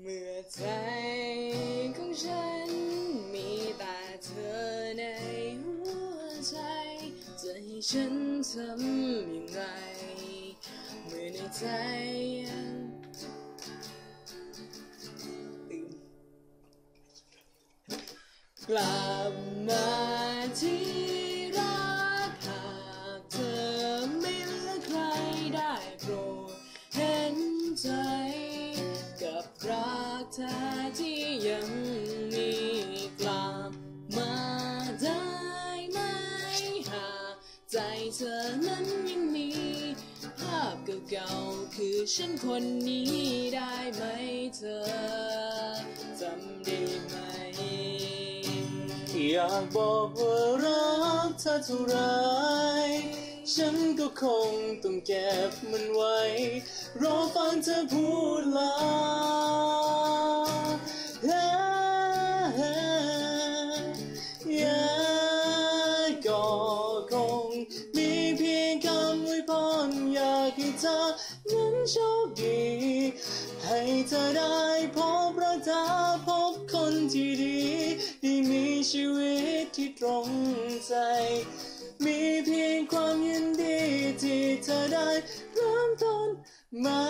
เมื่อใจของฉันมีแต่เธอในหัวใจ จะให้ฉันทำอย่างไร เมื่อในใจยังลืมกลับมาที่ รักเธอที่ยังมีกลับมาได้ไหมหากใจเธอนั้นยังมี ภาพเก่าๆคือฉันคนนี้ได้ไหมเธอจำได้ไหม อยากบอกว่ารักเธอเท่าไรฉันก็คงต้องเก็บมันไว้ รอฟังเธอพูดลากให้เธอนั้นโชคดี ให้เธอได้พบรักเธอพบคนที่ดีได้มีชีวิตที่ตรงใจ มีเพียงความยินดีที่เธอได้เริ่มต้นใหม่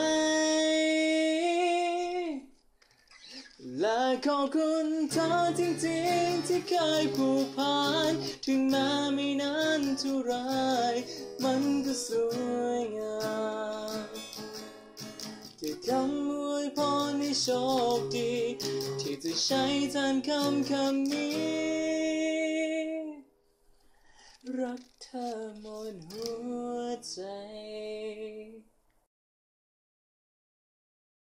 และขอบคุณเธอจริงๆ ที่เคยผูกพัน ถึงแม้ไม่นานเท่าไรมันก็สวยงาม โชคดี ที่จะใช้แทนคำคำนี้ รักเธอหมดหัวใจ